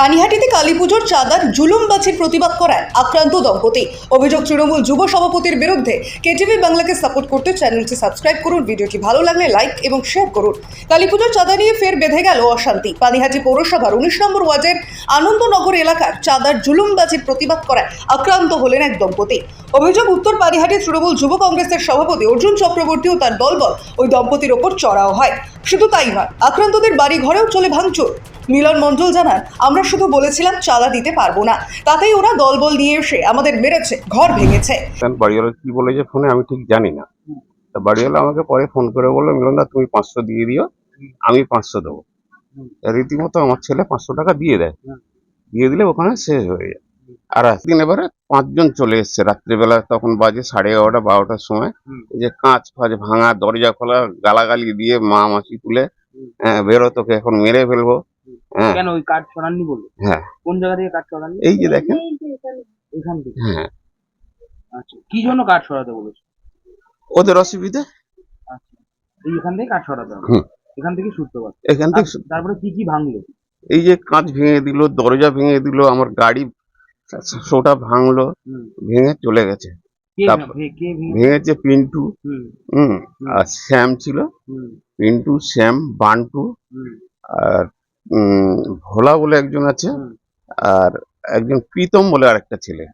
পানিহাটিতে কালী পুজোর চাঁদার জুলুমবাজির প্রতিবাদ করায় আক্রান্ত দম্পতি। অভিযোগ, তৃণমূল যুব সভাপতির বিরুদ্ধে কেটিভি বাংলাকে সাপোর্ট করতে চ্যানেলটি সাবস্ক্রাইব করুন, ভিডিওটি ভালো লাগলে লাইক এবং শেয়ার করুন। কালী পুজোর চাঁদা নিয়ে ফের বেঁধে গেল অশান্তি। পানিহাটি পৌরসভার উনিশ নম্বর ওয়ার্ডের আনন্দনগর এলাকার চাঁদার জুলুমবাজির প্রতিবাদ করায় আক্রান্ত হলেন এক দম্পতি। অভিযোগ, উত্তর পানিহাটি তৃণমূল যুব কংগ্রেসের সভাপতি অর্জুন চক্রবর্তী ও তার দলবল। ওই দম্পতির ওপর চড়াও হয়। শুধু তাই নয়, আক্রান্তদের বাড়ি ঘরেও চলে ভাঙচুর। মিলন মণ্ডল জানান, আমরা শুধু বলেছিলাম চাঁদা দিতে পারব না। তাতেই ওরা দলবল নিয়ে এসে আমাদের মেরেছে, ঘর ভেঙেছে। বাড়িওয়ালা কি বলেছে ফোনে আমি ঠিক জানি না। তা বাড়িওয়ালা আমাকে পরে ফোন করে বলল মিলনদা তুমি পাঁচশো দিয়ে দিও, আমি পাঁচশো দেবো। রীতিমতো আমার ছেলে পাঁচশো টাকা দিয়ে দেয়। দিয়ে দিলে ওখানে শেষ হয়ে যায়। আর একদিন এবারে পাঁচজন চলে এসছে। রাত্রিবেলা তখন বাজে সাড়ে এগারোটা, বারোটার সময়। যে কাঁচ ফাঁচ ভাঙা, দরজা খোলা, গালাগালি দিয়ে মা মাসি তুলে হ্যাঁ বেরো, তোকে এখন মেরে ফেলব। কেন ওই কার্ড সরাননি বলল হ্যাঁ। কোন জায়গা থেকে কার্ড সরাননি? এই যে দেখেন। এখান। থেকে? হ্যাঁ। আচ্ছা কি জন্য কার্ড সরাতে বলেছে? ওদের অসুবিধা? আচ্ছা এই এখান থেকে কার্ড সরাতে হবে। এখান থেকে সূত্রপাত এখান থেকে তারপরে কি কি ভাঙলো? এই যে কাঁচ ভেঙে দিল দরজা ভেঙে দিল আমার গাড়ি সোটা ভাঙলো ভেঙে চলে গেছে। ভেঙেছে পিন্টু। হুম। আর শ্যাম ছিল। হুম। পিন্টু শ্যাম বান্টু আর ভোলা বলে একজন আছে আর একজন প্রীতম বলে আরেকটা ছেলে।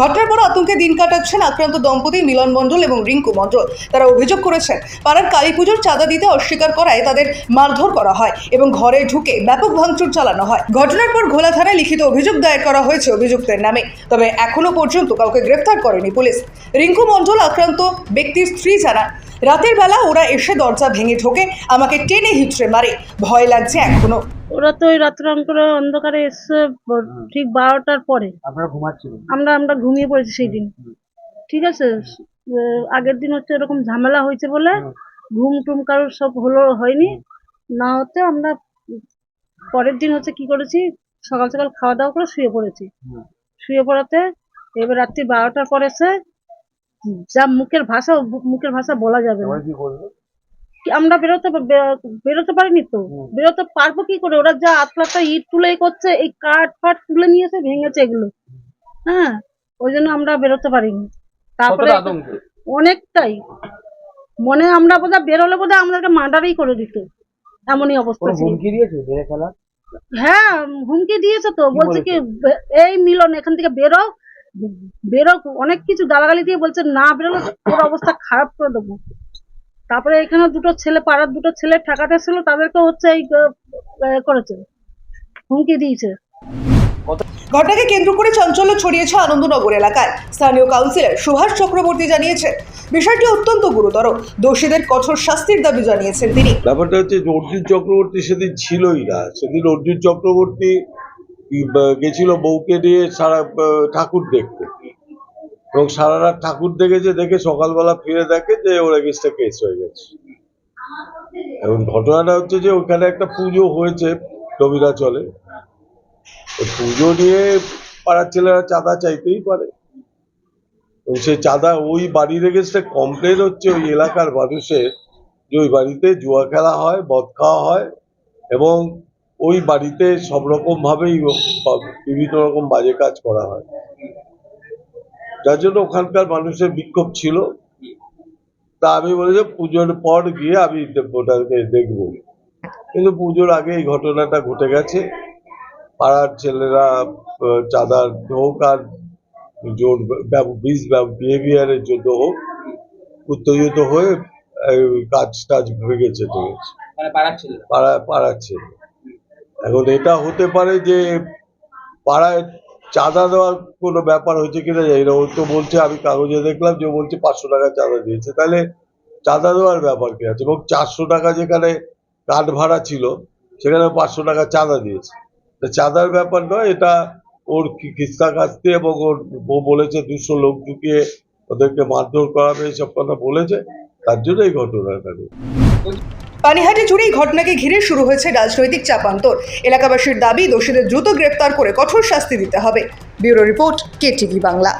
ঘটনার পর আতঙ্কে দিন কাটাচ্ছেন আক্রান্ত দম্পতি মিলন মণ্ডল এবং রিঙ্কু মণ্ডল। তারা অভিযোগ করেছেন পাড়ার কালী পুজোর চাঁদা দিতে অস্বীকার করায় তাদের মারধর করা হয় এবং ঘরে ঢুকে ব্যাপক ভাঙচুর চালানো হয়। ঘটনার পর ঘোলা থানায় লিখিত অভিযোগ দায়ের করা হয়েছে অভিযুক্তের নামে তবে এখনও পর্যন্ত কাউকে গ্রেফতার করেনি পুলিশ। রিঙ্কু মণ্ডল আক্রান্ত ব্যক্তির স্ত্রী জানান রাতের বেলা ওরা এসে দরজা ভেঙে ঢোকে আমাকে টেনে হিচড়ে মারে। ভয় লাগছে এখনও। ওরা তো ওই রাত্রে করে অন্ধকারে এসছে ঠিক বারোটার পরে। আপনারা ঘুমাচ্ছিলেন? আমরা আমরা ঘুমিয়ে পড়েছি সেই দিন। ঠিক আছে আগের দিন হচ্ছে এরকম ঝামেলা হয়েছে বলে ঘুম টুম কারোর সব হলো হয়নি। না হতে আমরা পরের দিন হচ্ছে কি করেছি সকাল সকাল খাওয়া দাওয়া করে শুয়ে পড়েছি। শুয়ে পড়াতে এবার রাত্রি বারোটার পরে এসে যা মুখের ভাষা মুখের ভাষা বলা যাবে না। কি আমরা বেরোতে বেরোতে পারিনি তো। বেরোতে পারব কি করে? ওরা যা আতলাটা ইট তুলে করছে এই কাঠ ফাট তুলে নিয়ে এসে ভেঙেছে এগুলো। হ্যাঁ ওই জন্য আমরা বেরোতে পারিনি। তারপরে অনেকটাই। মনে আমরা বোধহয় বেরোলে বোধহয় আমাদেরকে মার্ডারই করে দিত। এমনই অবস্থা হ্যাঁ হুমকি দিয়েছে তো। বলছে কি এই মিলন এখান থেকে বেরো। বেরো অনেক কিছু গালাগালি দিয়ে বলছে না বেরোলে তোর অবস্থা খারাপ করে দেবো। তারপরে এখানে দুটো ছেলে পাড়ার দুটো ছেলে ঠেকাতে ছিল তাদেরকে হচ্ছে এই করেছে হুমকি দিয়েছে। ঘটনাকে কেন্দ্র করে চাঞ্চল্য ছড়িয়েছে আনন্দনগর এলাকায়। স্থানীয় কাউন্সিলর সুভাষ চক্রবর্তী জানিয়েছে বিষয়টি অত্যন্ত গুরুতর। দোষীদের কঠোর শাস্তির দাবি জানিয়েছেন তিনি। ব্যাপারটা হচ্ছে যে অর্জুন চক্রবর্তী সেদিন ছিলই না। সেদিন অর্জুন চক্রবর্তী গেছিল বউকে নিয়ে সারা ঠাকুর দেখতে। এবং সারা রাত ঠাকুর দেখেছে, দেখে সকালবেলা ফিরে দেখে যে ওর এগেস্টে কেস হয়ে গেছে। এবং ঘটনাটা হচ্ছে যে ওখানে একটা পুজো হয়েছে রবিরা চলে পুজো নিয়ে পাড়ার ছেলেরা চাঁদা চাইতেই পারে। সেই চাঁদা ওই বাড়ির এগেস্টে কমপ্লেন হচ্ছে ওই এলাকার মানুষের যে ওই বাড়িতে জুয়া খেলা হয়, মদ খাওয়া হয় এবং ওই বাড়িতে সব রকম ভাবেই বিভিন্ন রকম বাজে কাজ করা হয়। যার জন্য ওখানকার মানুষের বিক্ষোভ ছিল। তা আমি বলি যে পুজোর পর গিয়ে আমি ওটাকে দেখব। কিন্তু পুজোর আগে এই ঘটনাটা ঘটে গেছে। পাড়ার ছেলেরা চাঁদার হোক আর জোর বিষ বিহেভিয়ারের জন্য হোক উত্তেজিত হয়ে কাজ টাজ ভেঙেছে টেঙেছে মানে পাড়ার ছিল পাড়া এখন এটা হতে পারে যে পাড়ায় চাঁদা দেওয়ার কোনো ব্যাপার হয়েছে কিনা জানি না। ও তো বলছে, আমি কাগজে দেখলাম যে বলছে পাঁচশো টাকা চাঁদা দিয়েছে। তাহলে চাঁদা দেওয়ার ব্যাপার কি আছে? এবং চারশো টাকা যেখানে কাঠ ভাড়া ছিল, সেখানে পাঁচশো টাকা চাঁদা দিয়েছে। চাঁদার ব্যাপার নয়, এটা ওর কি- কিস্তা এবং ওর ও বলেছে দুশো লোক ঢুকিয়ে ওদেরকে মারধর করাবে এইসব কথা বলেছে। তার জন্য এই ঘটনাটা। পানিহাটি এই ঘটনাকে ঘিরে শুরু হয়েছে রাজনৈতিক চাপান্তর। এলাকাবাসীর দাবি, দোষীদের দ্রুত গ্রেপ্তার করে কঠোর শাস্তি দিতে হবে। Bureau report, K TV Bangla.